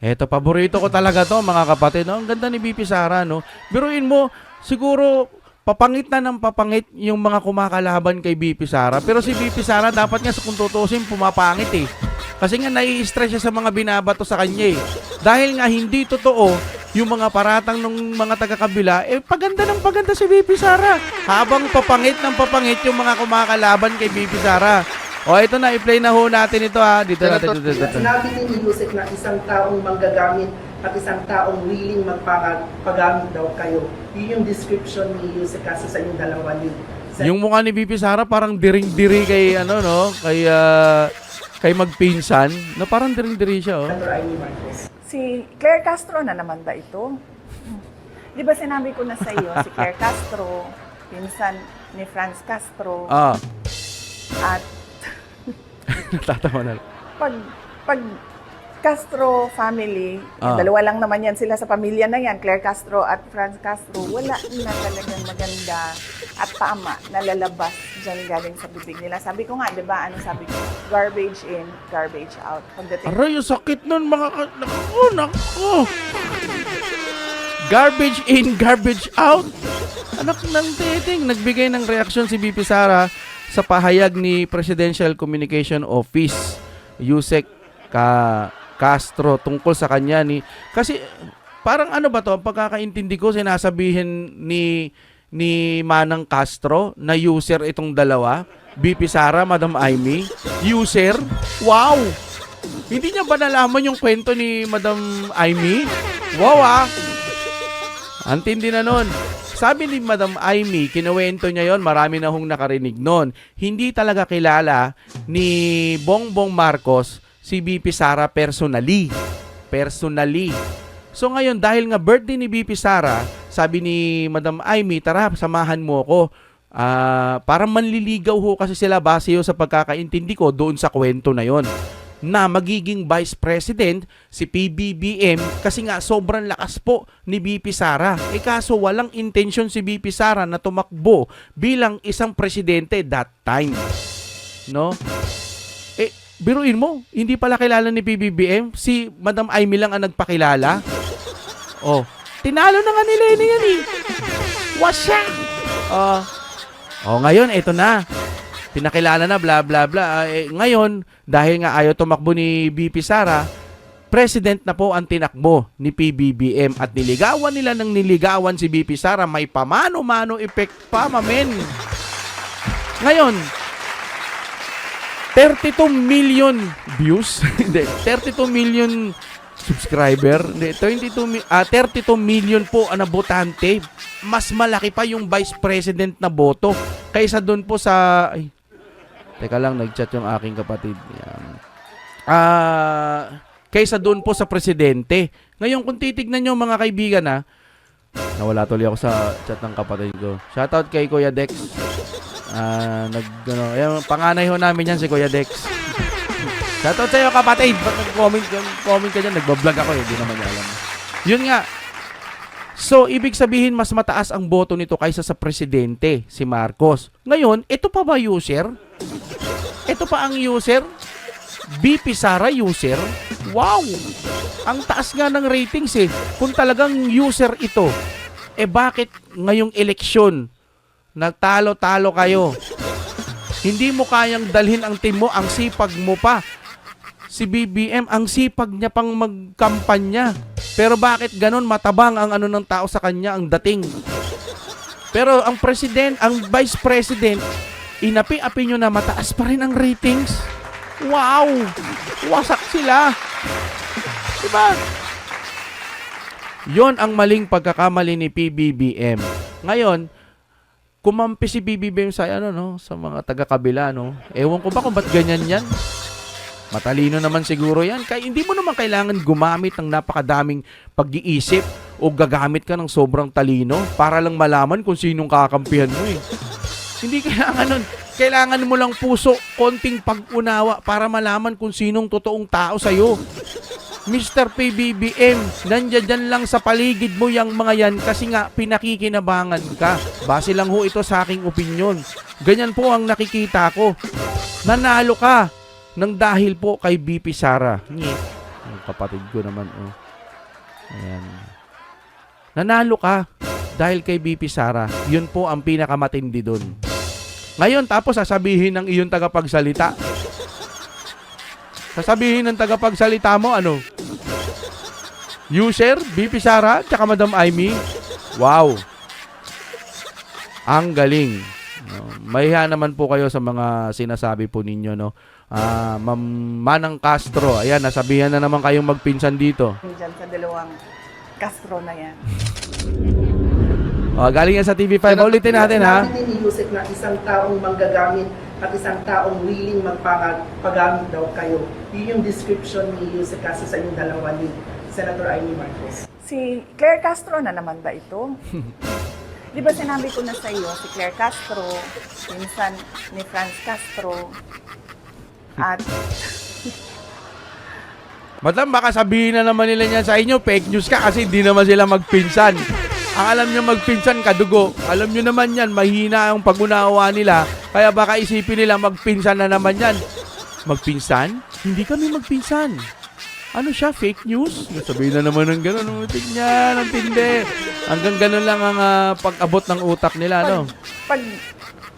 Eto, paborito ko talaga to mga kapatid. No? Ang ganda ni BP Sara, no? Biruin mo, siguro papangit na ng papangit yung mga kumakalaban kay BP Sara. Pero si BP Sara dapat nga kung tutusin, pumapangit eh. Kasi nga nai-stress siya sa mga binabato sa kanya eh. Dahil nga hindi totoo yung mga paratang ng mga taga-kabila, eh paganda ng paganda si BP Sara. Habang papangit ng papangit yung mga kumakalaban kay BP Sara. O ito na, i-play na ho natin ito ha. Dito natin, dito, dito, dito. Sinabi din ni Yusek na isang taong manggagamit at isang taong willing magpagamit daw kayo. Yun yung description ni Yusek kasi sa yung dalawa ni sa Yung mukha ni BP Sara parang diring-diri kay ano no, kay ah, kay magpinsan, na parang diring-diri siya oh. Si Claire Castro na naman ba ito? Di ba sinabi ko na sa iyo, si Claire Castro, pinsan ni Franz Castro, Ah, at natatawa na. pag, pag Castro family, Ah. dalawa lang naman yan sila sa pamilya na yan, Claire Castro at Franz Castro, wala na talagang maganda at tama na lalabas dyan galing sa bibig nila. Sabi ko nga, di ba, ano sabi ko, garbage in, garbage out. Pagdating Aray, yung sakit nun mga ka... Naku, naku. Garbage in, garbage out. Anak ng titing. Nagbigay ng reaksyon si BP Sara sa pahayag ni Presidential Communication Office, Yusek Ka Castro, tungkol sa kanya ni... Kasi parang ano ba to, pagkakaintindi ko, sinasabihin ni ni Manang Castro na user itong dalawa, BP Sara, Madam Aimee, user. Wow! Hindi niya ba nalaman yung kwento ni Madam Aimee? Wow ah! Ang tindi na nun. Sabi ni Madam Aimee, kinuwento niya yon, marami na hong nakarinig nun. Hindi talaga kilala ni Bongbong Marcos si BP Sara personally. Personally. So ngayon, dahil nga birthday ni BP Sara, sabi ni Madam Aimee, tara, samahan mo ako. Ah, para manliligaw ho kasi sila base sa pagkakaintindi ko doon sa kwento na yon na magiging vice president si PBBM kasi nga sobrang lakas po ni BP Sara. E kaso walang intention si BP Sara na tumakbo bilang isang presidente that time. No? Eh, biruin mo, hindi pala kilala ni PBBM. Si Madam Aimee lang ang nagpakilala. Oh, tinalo na nga ni Lenny yan eh. Wasya! Oh, oh ngayon, ito na pinakilala na bla bla bla. Ah, eh, ngayon, dahil nga ayaw tumakbo ni BP Sara, president na po ang tinakbo ni PBBM at niligawan nila ng niligawan si BP Sara may pamano-mano effect pa mamen. Ngayon, 32 million views, hindi, 32 million subscriber, hindi, 22 mi- ah, 32 million po ang nabotante. Mas malaki pa yung vice president na boto kaysa doon po sa ay, Teka lang, nag-chat yung aking kapatid. Yan. Ah, kaysa doon po sa presidente. Ngayon, kung titignan nyo mga kaibigan ha, nawala tuloy ako sa chat ng kapatid ko. Shoutout kay Kuya Dex. Ah, nag, ano, yung panganay ho namin yan si Kuya Dex. Shoutout sa'yo kapatid. Ba't nag-comment, comment ka dyan? Nagbablog ako eh, di naman niya alam. Yun nga, So, ibig sabihin mas mataas ang boto nito kaysa sa presidente, si Marcos. Ngayon, ito pa ba user? Ito pa ang user? BP Sara user? Wow! Ang taas nga ng ratings eh. Kung talagang user ito, eh bakit ngayong eleksyon, nagtalo-talo kayo? Hindi mo kayang dalhin ang team mo, ang sipag mo pa. Si BBM, ang sipag niya pang magkampanya. Pero bakit ganon matabang ang ano ng tao sa kanya, ang dating? Pero ang president, ang vice president, inapi-api nyo na mataas pa rin ang ratings. Wow! Wasak sila. Diba? Yon ang maling pagkakamali ni PBBM. Ngayon, kumampi si PBBM sa ano no, sa mga taga-kabila no. Ewan ko ba kung ba't ganyan 'yan. Matalino naman siguro yan. Kaya hindi mo naman kailangan gumamit ng napakadaming pag-iisip o gagamit ka ng sobrang talino para lang malaman kung sinong kakampihan mo eh. Hindi kailangan nun. Kailangan mo lang puso, konting pag-unawa para malaman kung sinong totoong tao sa'yo. Mr. PBBM, nandiyan lang sa paligid mo yung mga yan kasi nga pinakikinabangan ka. Base lang ho ito sa aking opinion. Ganyan po ang nakikita ko. Nanalo ka ng dahil po kay BP Sara. Nye. Ang kapatid ko naman, oh. Ayan. Nanalo ka dahil kay BP Sara. Yun po ang pinakamatindi doon. Ngayon, tapos sasabihin ng iyong tagapagsalita. Sasabihin ng tagapagsalita mo, ano? User, BP Sara, tsaka Madam Amy. Wow. Ang galing. No, mahiya naman po kayo sa mga sinasabi po ninyo, no? Ah, Ma'am Manang Castro, ayan, nasabihan na naman kayong magpinsan dito. Diyan sa dalawang Castro na yan. Oh, galing yan sa TV5. Ulitin natin, ha? Sinabi din ni Yusek na isang taong manggagamit at isang taong willing magpagamit daw kayo. Yun yung description ni Yusek kasi sa inyong dalawa ni Senator Amy Marcos. Si Claire Castro na naman ba ito? Di ba sinabi ko na sa iyo, si Claire Castro, pinsan ni Franz Castro, at Madam, baka sabihin na naman nila niyan sa inyo, fake news ka kasi hindi naman sila magpinsan. Alam nyo magpinsan, kadugo. Alam nyo naman yan, mahina ang pag-unawa nila. Kaya baka isipin nila, magpinsan na naman yan. Magpinsan? Hindi kami magpinsan. Ano siya, fake news? Sabihin na naman ng gano'n. Niya, ang tindi. Hanggang gano'n lang ang ah, pag-abot ng utak nila, no? pag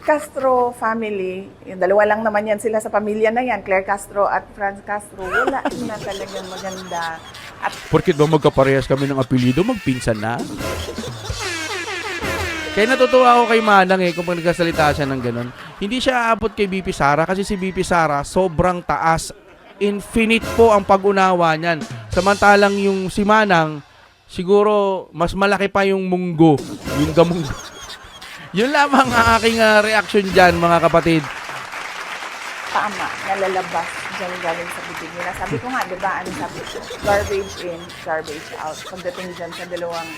Castro family, yung dalawa lang naman yan sila sa pamilya na yan, Claire Castro at Franz Castro, wala na talagang maganda. Porkit ba magkaparehas kami ng apelido, magpinsan na? Kaya natutuwa ako kay Manang eh kung pag nagkasalita siya ng ganun. Hindi siya aabot kay BP Sara kasi si BP Sara sobrang taas. Infinite po ang pag-unawa niyan. Samantalang yung si Manang, siguro mas malaki pa yung munggo. Yung gamunggo. Yun lamang ang aking ah, reaction dyan mga kapatid. tama, nalalabas dyan galing sa bibig nila. Sabi ko nga, di ba, ano sabi ko? Garbage in, garbage out. Pagdating dyan sa dalawang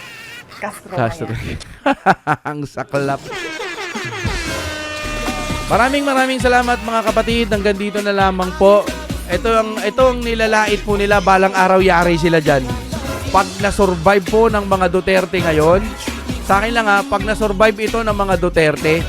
Castro, Castro. Ang saklap. Maraming maraming salamat mga kapatid. Hanggang dito na lamang po. Ito ang ito ang nilalait po nila balang araw yari sila diyan. Pag na-survive po ng mga Duterte ngayon, sa akin lang ha, pag na-survive ito ng mga Duterte,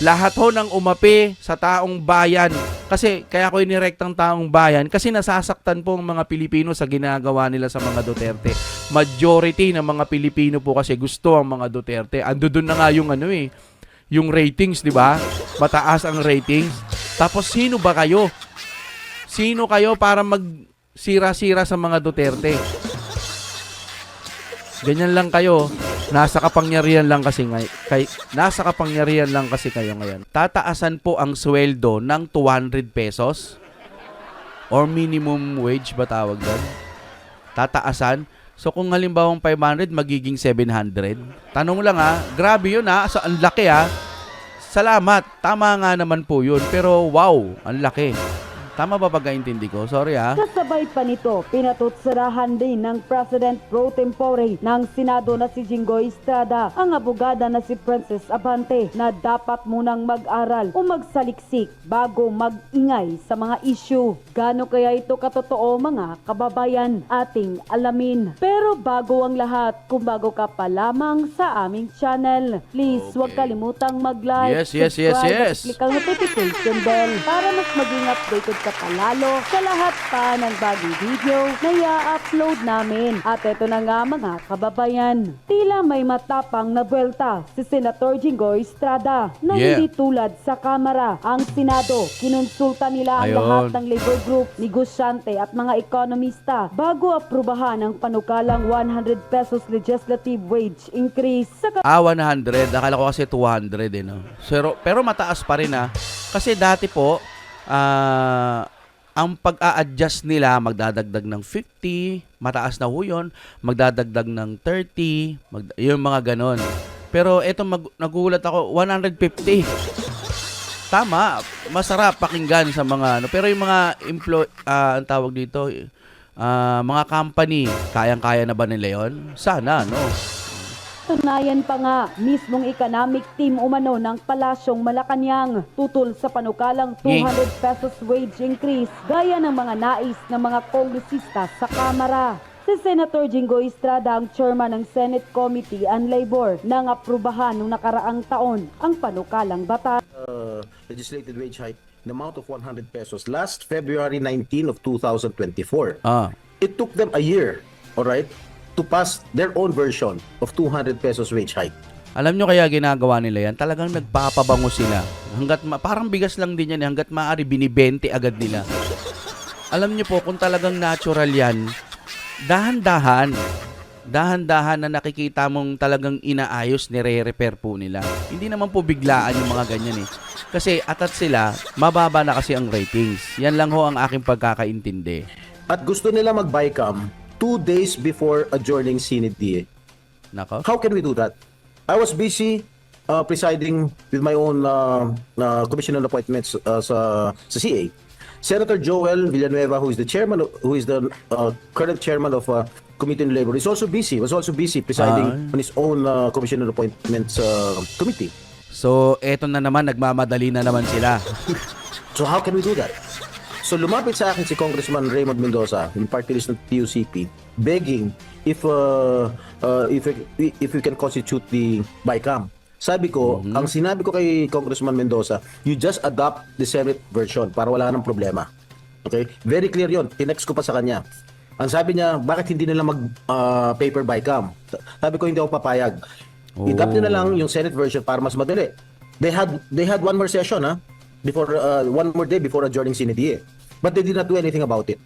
lahat ho ng umapi sa taong bayan. Kasi kaya ko inirektang taong bayan kasi nasasaktan po ang mga Pilipino sa ginagawa nila sa mga Duterte. Majority ng mga Pilipino po kasi gusto ang mga Duterte. Ando doon na nga yung ano eh, yung ratings, di ba? Mataas ang ratings. Tapos sino ba kayo? Sino kayo para magsira-sira sa mga Duterte? Ganyan lang kayo. Nasa kapangyarihan lang kasi ngay, kay, nasa kapangyarihan lang kasi kayo ngayon. Tataasan po ang sweldo ng 200 pesos or minimum wage ba tawag doon? Tataasan. So kung halimbawa 500 magiging 700. Tanong lang ha, grabe 'yun ha, so, ang laki ha. Salamat. Tama nga naman po 'yun, pero wow, ang laki. Tama ba pagkaintindi ko? Sorry ha. Kasabay pa nito, pinatutsarahan din ng President Pro Tempore ng Senado na si Jinggoy Estrada ang abogada na si Princess Abante na dapat munang mag-aral o magsaliksik bago mag-ingay sa mga issue. Gano kaya ito katotoo mga kababayan ating alamin. Pero bago ang lahat, kung bago ka pa lamang sa aming channel, please huwag kalimutang mag-like, Yes, yes, yes, subscribe yes. at click ang notification bell para mas maging updated ka palalo sa lahat pa ng bagong video na i-upload namin. At ito na nga mga kababayan, tila may matapang na buwelta si Senator Jinggoy Estrada na Yeah. hindi tulad sa Kamara. Ang Senado, kinonsulta nila ang Ayun. lahat ng labor group, negosyante at mga ekonomista bago aprubahan ang panukalang 100 pesos legislative wage increase sa Ah, 100. Akala ko kasi 200 eh, no? Pero, pero mataas pa rin ah. Kasi dati po, ah, ang pag-a-adjust nila, magdadagdag ng 50, mataas na ho yun, magdadagdag ng 30, mag, yung mga ganon. Pero eto, mag, nagulat ako, 150. Tama, masarap pakinggan sa mga ano. Pero yung mga employ, ah, ang tawag dito, ah, mga company, kayang-kaya na ba nila yon? Sana, no? Tunayan pa nga, mismong economic team umano ng Palasyong Malacanang tutol sa panukalang 200 pesos wage increase gaya ng mga nais ng mga kongresista sa Kamara. Si Senator Jinggoy Estrada ang chairman ng Senate Committee on Labor nang aprubahan noong nakaraang taon ang panukalang batas. uh, legislated wage hike in the amount of 100 pesos last February 19 of 2024. Ah. it took them a year, all right, to pass their own version of 200 pesos wage hike. Alam nyo kaya ginagawa nila yan? Talagang nagpapabango sila. Hanggat ma- parang bigas lang din yan. eh. Hanggat maaari, binibente agad nila. Alam nyo po, kung talagang natural yan, dahan-dahan, dahan-dahan na nakikita mong talagang inaayos, nire-repair po nila. Hindi naman po biglaan yung mga ganyan eh. Kasi atat sila, mababa na kasi ang ratings. Yan lang ho ang aking pagkakaintindi. At gusto nila mag-BICAM two days before adjourning CNDA. Nako. How can we do that? I was busy uh, presiding with my own uh, uh, commission on appointments uh, sa, sa CA. Senator Joel Villanueva, who is the chairman, of, who is the uh, current chairman of uh, Committee on Labor, is also busy. Was also busy presiding Ah. on his own uh, commission on appointments uh, committee. So, eto na naman, nagmamadali na naman sila. So how can we do that? So lumapit sa akin si Congressman Raymond Mendoza, yung party list ng PUCP, begging if uh, uh, if if we can constitute the BICAM. Sabi ko, ang sinabi ko kay Congressman Mendoza, you just adopt the Senate version para wala nang problema. Okay? Very clear 'yon. Tinext ko pa sa kanya. Ang sabi niya, bakit hindi nila mag uh, paper BICAM? Sabi ko hindi ako papayag. I-adopt nyo na lang yung Senate version para mas madali. They had they had one more session ha before uh, one more day before adjourning CNDA. But they did not do anything about it.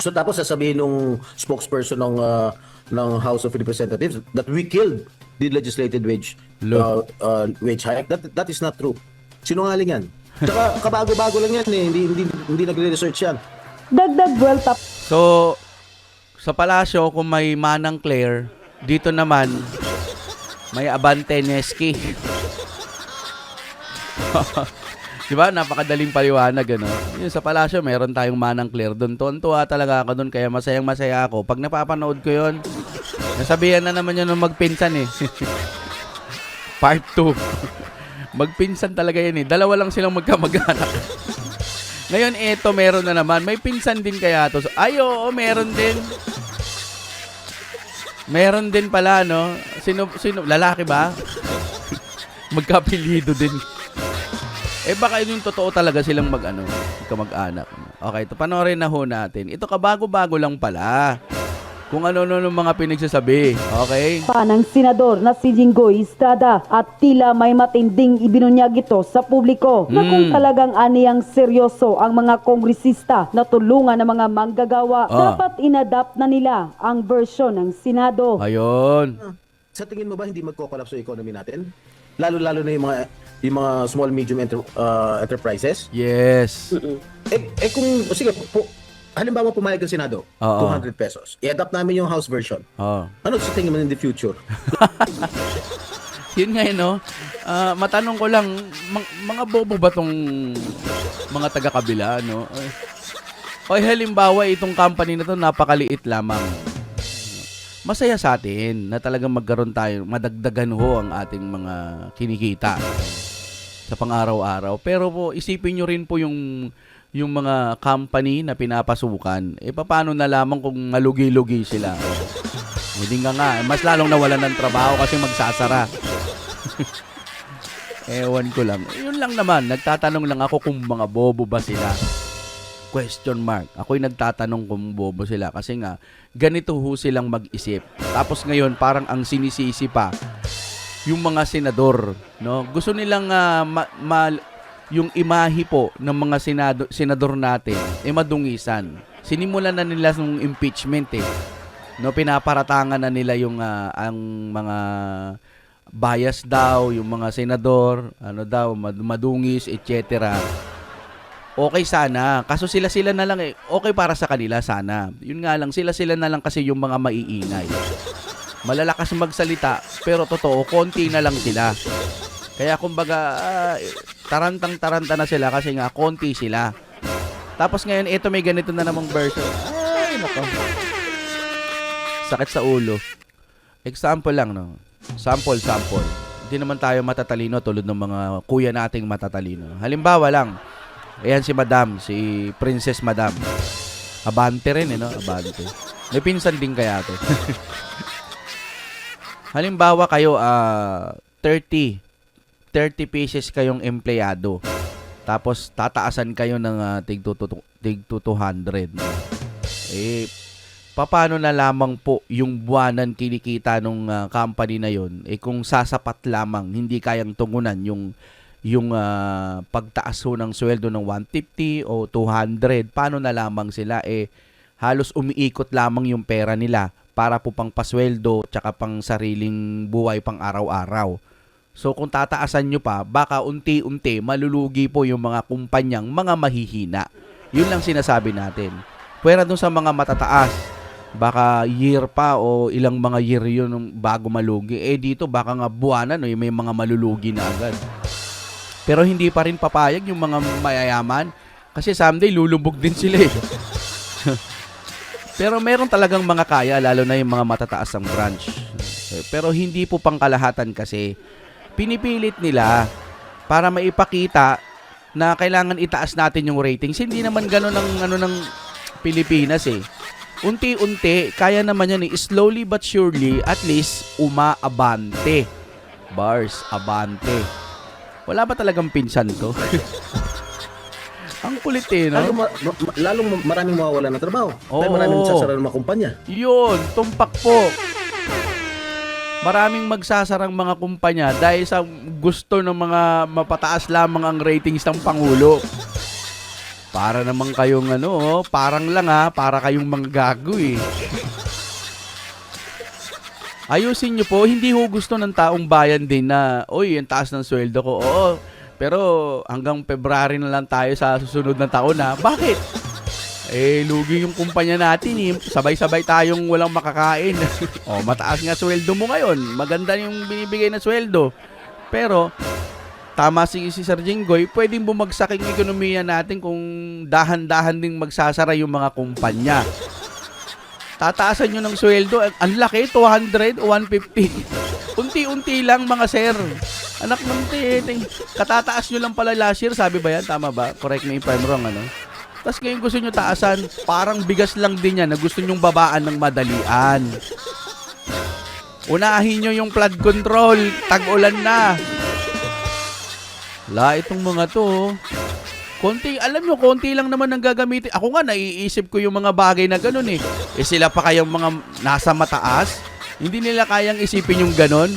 So tapos sasabihin nung spokesperson ng uh, ng House of Representatives that we killed the legislated wage uh, uh, wage hike. That that is not true. Sinungaling yan. Tsaka kabago-bago lang yan eh. Hindi hindi hindi nagre-research yan. Dagdag Vuelta So, sa palasyo, kung may Manang Claire, dito naman, may Abante Neski. Di ba? Napakadaling paliwanag, ano? Yung sa palasyo, meron tayong Manang Claire doon. Tuwan-tuwa talaga ako doon, kaya masayang masaya ako. Pag napapanood ko yon nasabihan na naman yun ng magpinsan eh. Part 2. magpinsan talaga yan eh. Dalawa lang silang magkamag-anak. Ngayon, eto meron na naman. May pinsan din kaya to. Ay, oo, meron din. Meron din pala, no? Sino, sino, lalaki ba? Magkapilido din. Eh baka yun yung totoo talaga silang mag ano, kamag-anak. Okay, ito panoorin na ho natin. Ito kabago-bago lang pala. Kung ano-ano ng mga pinagsasabi. Okay? pa ng senador na si Jinggoy Estrada at tila may matinding ibinunyag ito sa publiko na kung Mm. talagang aniyang seryoso ang mga kongresista na tulungan ng mga manggagawa, Ah. dapat inadapt na nila ang version ng Senado. Ayun. Sa tingin mo ba hindi magko-collapse yung economy natin? Lalo-lalo na yung mga yung mga small medium enter, uh, enterprises. Yes. Eh, eh kung sige, po, halimbawa pumayag ang Senado, Oo. 200 pesos. I-adapt namin yung House version. Oh. Ano sa tingin mo in the future? Yun nga, eh, no? Ah, matanong ko lang, mang- mga bobo ba tong mga taga-kabila, no? Ay, Oy, halimbawa, itong company na to napakaliit lamang. Masaya sa atin na talagang magkaroon tayo, madagdagan ho ang ating mga kinikita sa pang-araw-araw. Pero po, isipin nyo rin po yung yung mga company na pinapasukan. Eh, paano na lamang kung malugi-lugi sila? Hindi nga nga, mas lalong nawalan ng trabaho kasi magsasara. Ewan ko lang. Yun lang naman, nagtatanong lang ako kung mga bobo ba sila. Question mark. Ako'y nagtatanong kung bobo sila kasi nga, ganito ho silang mag-isip. Tapos ngayon, parang ang sinisisi pa, yung mga senador, no? Gusto nilang ah, ma- ma- yung imahe po ng mga senado, senador natin, eh madungisan. Sinimulan na nila ng impeachment eh. No, pinaparatangan na nila yung ah, ang mga bias daw, yung mga senador, ano daw, mad- madungis, etc. Okay sana. Kaso sila-sila na lang eh. Okay para sa kanila sana. Yun nga lang, sila-sila na lang kasi yung mga maiingay. Malalakas magsalita, pero totoo, konti na lang sila. Kaya kumbaga, ah, tarantang-taranta na sila kasi nga, konti sila. Tapos ngayon, ito may ganito na namang version. Ay, nako. Sakit sa ulo. Example lang, no? Sample, sample. Hindi naman tayo matatalino tulad ng mga kuya nating matatalino. Halimbawa lang, ayan si Madam, si Princess Madam. Abante rin, eh, no? Abante. May pinsan din kaya to. Halimbawa kayo, ah 30, 30 pieces kayong empleyado. Tapos tataasan kayo ng ah, tig, tig tu- 200. no? Eh, paano na lamang po yung buwanan kinikita nung ah, company na yon eh kung sasapat lamang hindi kayang tungunan yung yung ah, pagtaas ho ng sweldo ng 150 o 200 paano na lamang sila eh halos umiikot lamang yung pera nila para po pang pasweldo tsaka pang sariling buhay pang araw-araw So kung tataasan nyo pa, baka unti-unti malulugi po yung mga kumpanyang mga mahihina. Yun lang sinasabi natin. Pwera dun sa mga matataas, baka year pa o ilang mga year yun bago malugi. Eh dito baka nga buwanan no, may mga malulugi na agad. Pero hindi pa rin papayag yung mga mayayaman kasi someday lulubog din sila eh. Pero meron talagang mga kaya lalo na yung mga matataas ang branch. Pero hindi po pangkalahatan kasi pinipilit nila para maipakita na kailangan itaas natin yung ratings. Hindi naman gano'n ang ano ng Pilipinas eh. Unti-unti, kaya naman yan eh. Slowly but surely, at least, umaabante. Bars, abante. Wala ba talagang pinsan to? ang kulit eh, Lalo, no? ma- ma- lalong ma- maraming mawawalan ng trabaho. Dahil Oo. maraming magsasara ng mga kumpanya. Yun, tumpak po. Maraming magsasarang mga kumpanya dahil sa gusto ng mga mapataas lamang ang ratings ng Pangulo. Para naman kayong ano, oh, parang lang ha, para kayong mga gago eh. Ayusin nyo po, hindi ho gusto ng taong bayan din na, oy, ang taas ng sweldo ko. Oo, pero hanggang February na lang tayo sa susunod na taon na. Bakit? Eh, lugi yung kumpanya natin eh. Sabay-sabay tayong walang makakain. o, mataas nga sweldo mo ngayon. Maganda yung binibigay na sweldo. Pero, tama si, si Sir Jinggoy, pwedeng bumagsak yung ekonomiya natin kung dahan-dahan ding magsasara yung mga kumpanya. Tataasan nyo ng sweldo, ang- laki, 200 o 150. Unti-unti lang mga sir. Anak ng titing. Katataas nyo lang pala last year, sabi ba yan? Tama ba? Correct me if I'm wrong, ano? Tapos ngayon gusto nyo taasan, parang bigas lang din yan na gusto nyong babaan ng madalian. Unahin nyo yung flood control, tag-ulan na. La, itong mga to, oh. konti, alam nyo, konti lang naman ang gagamitin. Ako nga, naiisip ko yung mga bagay na ganun eh. Eh sila pa kayang mga nasa mataas, hindi nila kayang isipin yung ganon.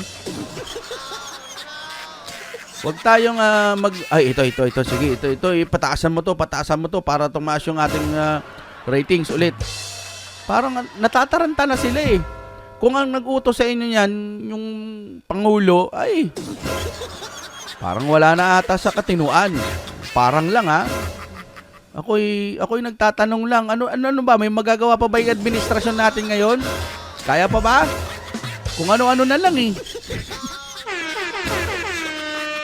Huwag tayong ah, mag... Ay, ito, ito, ito. Sige, ito, ito. Pataasan mo to, pataasan mo to para tumaas yung ating ah, ratings ulit. Parang ah, natataranta na sila eh. Kung ang nag-utos sa inyo yan, yung Pangulo, ay, parang wala na ata sa katinuan. Parang lang ha. Ako'y, ako'y nagtatanong lang, ano, ano, ano ba, may magagawa pa ba yung administrasyon natin ngayon? Kaya pa ba? Kung ano-ano na lang eh.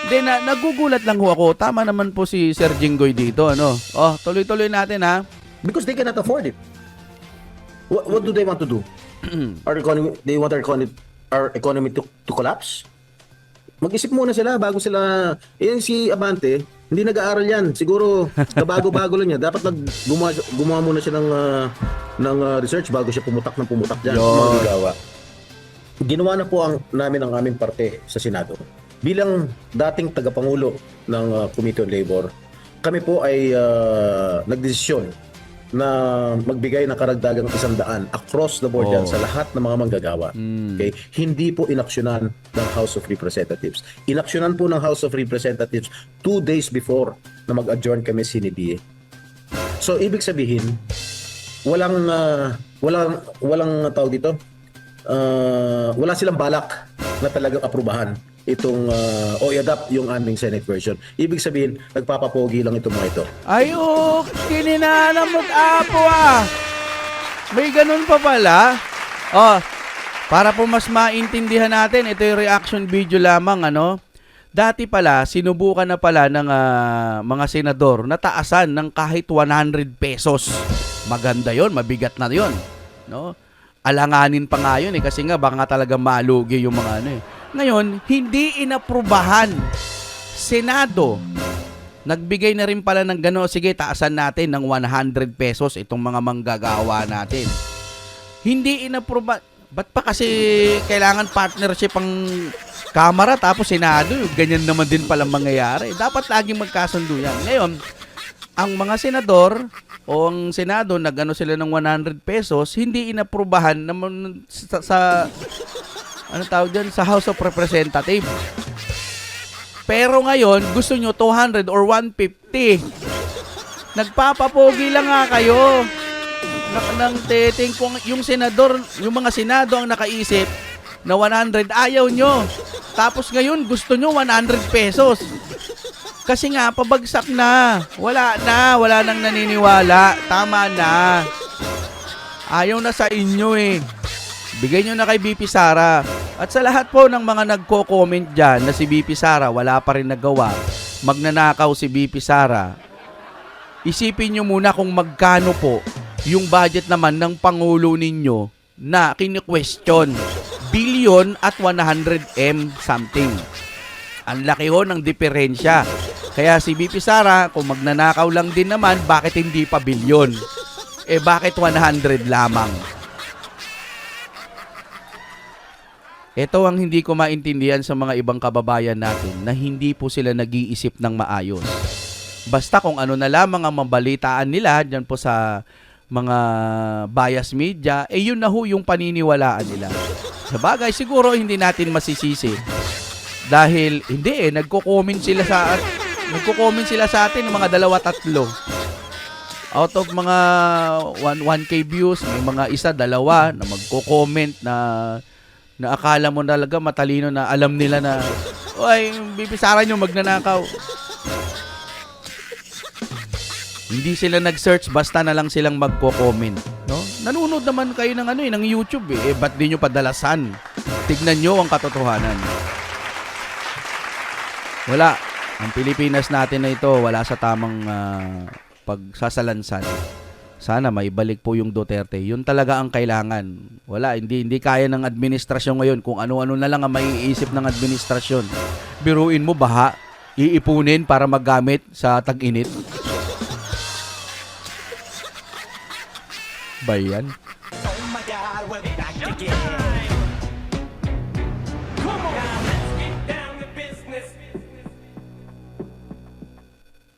Hindi, na, nagugulat lang ho ako. Tama naman po si Sir Jinggoy dito, ano? Oh, tuloy-tuloy natin ha. Because they cannot afford it. What, what do they want to do? our economy, they want our economy, our economy to, to collapse? Mag-isip muna sila bago sila, yan si Abante, hindi nag-aaral yan. Siguro, kabago-bago lang niya. Dapat nag, gumawa, gumawa muna siya ng, ah, ng ah, research bago siya pumutak ng pumutak dyan. Magigawa. Ginawa na po ang, namin ang aming parte sa Senado. Bilang dating tagapangulo ng ah, Committee on Labor, kami po ay uh, nagdesisyon na magbigay ng karagdagang isang daan across the board yan Oh. sa lahat ng mga manggagawa. Okay? Hindi po inaksyonan ng House of Representatives. Inaksyonan po ng House of Representatives two days before na mag-adjourn kami CNBA. So, ibig sabihin, walang, ah, walang, walang tawag dito, Ah, wala silang balak na talagang aprubahan itong ah, o i-adapt yung aming Senate version. Ibig sabihin, nagpapapogi lang itong mga ito. Ay, oh, kininanamot apo ah. May ganun pa pala. Oh, para po mas maintindihan natin, ito yung reaction video lamang, ano? Dati pala, sinubukan na pala ng ah, mga senador na taasan ng kahit 100 pesos. Maganda yon, mabigat na yon, no? Alanganin pa nga yun eh, kasi nga baka nga talaga malugi yung mga ano eh. Ngayon, hindi inaprubahan. Senado, nagbigay na rin pala ng gano'n, sige, taasan natin ng 100 pesos itong mga manggagawa natin. Hindi inapruba, ba't pa kasi kailangan partnership ang Kamara tapos Senado, ganyan naman din pala mangyayari. Dapat laging magkasundo yan. Ngayon, ang mga senador, o ang Senado nagano sila ng 100 pesos, hindi inaprubahan naman sa, sa ano tawag dyan, sa House of Representatives. Pero ngayon, gusto nyo 200 or 150. Nagpapapogi lang nga kayo. Nak nang teting kung yung senador, yung mga senado ang nakaisip na 100, ayaw nyo. Tapos ngayon, gusto nyo 100 pesos. Kasi nga, pabagsak na. Wala na. Wala nang naniniwala. Tama na. Ayaw na sa inyo eh. Bigay nyo na kay BP Sara. At sa lahat po ng mga nagko-comment dyan na si BP Sara wala pa rin nagawa, magnanakaw si BP Sara, isipin nyo muna kung magkano po yung budget naman ng Pangulo ninyo na kini-question. Billion at 100M something. Ang laki ho ng diferensya. Kaya si BP Sara, kung magnanakaw lang din naman, bakit hindi pa bilyon? Eh bakit 100 lamang? Ito ang hindi ko maintindihan sa mga ibang kababayan natin na hindi po sila nag-iisip ng maayos. Basta kung ano na lamang ang mabalitaan nila dyan po sa mga bias media, eh yun na ho yung paniniwalaan nila. Sa bagay, siguro hindi natin masisisi. Dahil, hindi eh, nagko-comment sila sa nagko-comment sila sa atin ng mga dalawa tatlo. Out of mga 1 1k views, may mga isa dalawa na magko-comment na na akala mo talaga matalino na alam nila na oy, bibisaran nyo magnanakaw. Hindi sila nag-search basta na lang silang magko-comment, no? Nanonood naman kayo ng ano eh, ng YouTube eh. eh ba't di nyo padalasan? Tignan nyo ang katotohanan. Wala. Ang Pilipinas natin na ito, wala sa tamang ah, pagsasalansan. Sana may balik po yung Duterte. Yun talaga ang kailangan. Wala, hindi hindi kaya ng administrasyon ngayon kung ano-ano na lang ang maiisip ng administrasyon. Biruin mo baha, iipunin para magamit sa tag-init. Ba